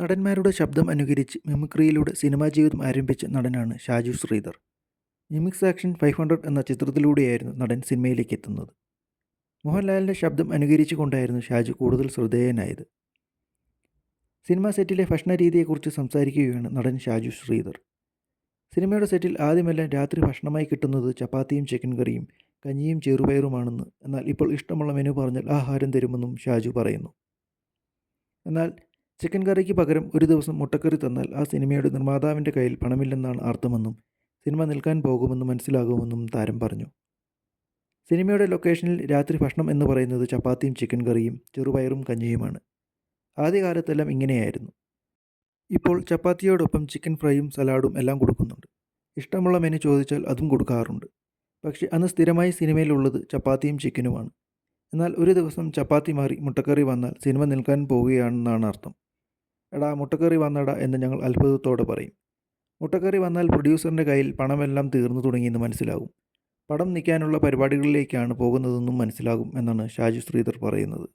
നടന്മാരുടെ ശബ്ദം അനുകരിച്ച് മിമിക്രിയിലൂടെ സിനിമാ ജീവിതം ആരംഭിച്ച നടനാണ് Shaju Sreedhar. Mimics action five hundred എന്ന ചിത്രത്തിലൂടെയായിരുന്നു നടൻ സിനിമയിലേക്ക് എത്തുന്നത്. മോഹൻലാലിന്റെ ശബ്ദം അനുകരിച്ചു കൊണ്ടായിരുന്നു ഷാജു കൂടുതൽ ശ്രദ്ധേയനായത്. സിനിമാ സെറ്റിലെ ഭക്ഷണ രീതിയെക്കുറിച്ച് സംസാരിക്കുകയാണ് നടൻ ഷാജു ശ്രീധർ. സിനിമയുടെ സെറ്റിൽ ആദ്യമെല്ലാം രാത്രി ഭക്ഷണമായി കിട്ടുന്നത് ചപ്പാത്തിയും ചിക്കൻ കറിയും കഞ്ഞിയും ചെറുപയറുമാണെന്ന്. എന്നാൽ ഇപ്പോൾ ഇഷ്ടമുള്ള മെനു പറഞ്ഞാൽ ആഹാരം തരുമെന്നും ഷാജു പറയുന്നു. എന്നാൽ ചിക്കൻ കറിക്ക് പകരം ഒരു ദിവസം മുട്ടക്കറി തന്നാൽ ആ സിനിമയുടെ നിർമ്മാതാവിന്റെ കയ്യിൽ പണമില്ലെന്നാണ് അർത്ഥമെന്നും സിനിമ നിൽക്കാൻ പോകുമെന്ന് മനസ്സിലാകുമെന്നും താരം പറഞ്ഞു. സിനിമയുടെ ലൊക്കേഷനിൽ രാത്രി ഭക്ഷണം എന്ന് പറയുന്നത് ചപ്പാത്തിയും ചിക്കൻ കറിയും ചെറുപയറും കഞ്ഞിയുമാണ്. ആദ്യകാലത്തെല്ലാം ഇങ്ങനെയായിരുന്നു. ഇപ്പോൾ ചപ്പാത്തിയോടൊപ്പം ചിക്കൻ ഫ്രൈയും സലാഡും എല്ലാം കൊടുക്കുന്നുണ്ട്. ഇഷ്ടമുള്ള മെനു ചോദിച്ചാൽ അതും കൊടുക്കാറുണ്ട്. പക്ഷേ അന്ന് സ്ഥിരമായി സിനിമയിലുള്ളത് ചപ്പാത്തിയും ചിക്കനുമാണ്. എന്നാൽ ഒരു ദിവസം ചപ്പാത്തി മാറി മുട്ടക്കറി വന്നാൽ സിനിമ നിൽക്കാൻ പോവുകയാണെന്നാണ് അർത്ഥം. എടാ മുട്ടക്കറി വന്നടാ എന്ന് ഞങ്ങൾ അത്ഭുതത്തോടെ പറയും. മുട്ടക്കറി വന്നാൽ പ്രൊഡ്യൂസറിന്റെ കയ്യിൽ പണമെല്ലാം തീർന്നു തുടങ്ങിയെന്ന് മനസ്സിലാകും. പടം നിൽക്കാനുള്ള പരിപാടികളിലേക്കാണ് പോകുന്നതെന്നും മനസ്സിലാകും എന്നാണ് ഷാജു ശ്രീധർ പറയുന്നത്.